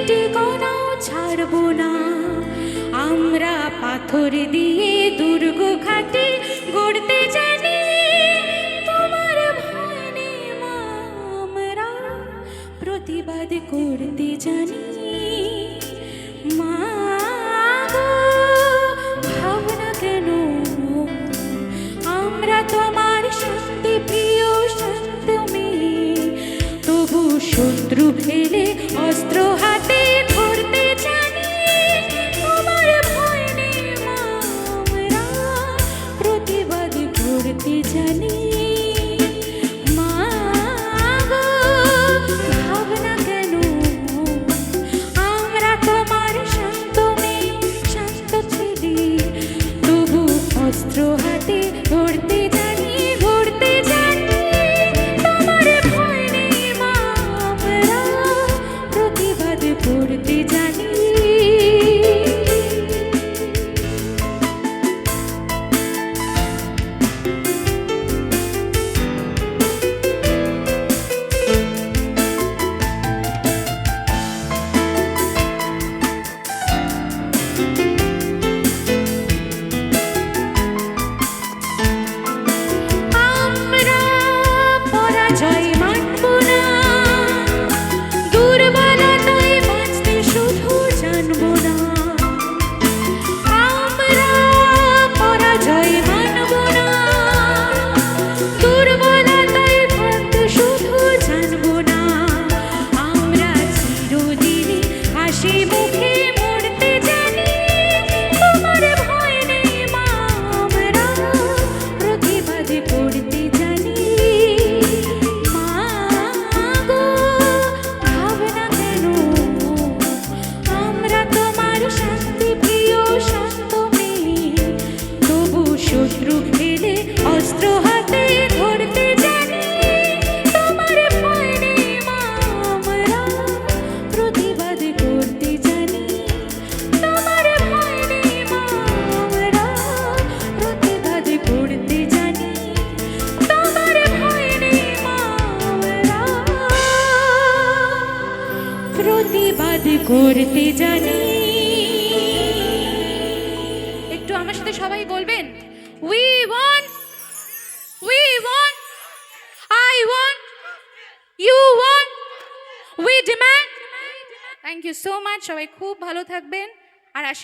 একটি কণাও ছাড়ব না। আমরা পাথর দিয়ে দুর্গ খাটি গড়তে জানি, তোমার ভয় নেই আমরা প্রতিবাদ করতে জানি। করতে জানি ঝাই শত্রু ফেলে অস্ত্র হাতে ধরতে জানি। তোমার ভয় আমরা প্রতিবাদ করতে জানি। তোমার মা আমরা প্রতিবাদ করতে জানি। তোমার ভয় নেই আমরা প্রতিবাদ করতে জানি। একটু আমার সাথে সবাই বলবেন? we want we want I want you want we demand thank you so much সবাই খুব ভালো থাকবেন আর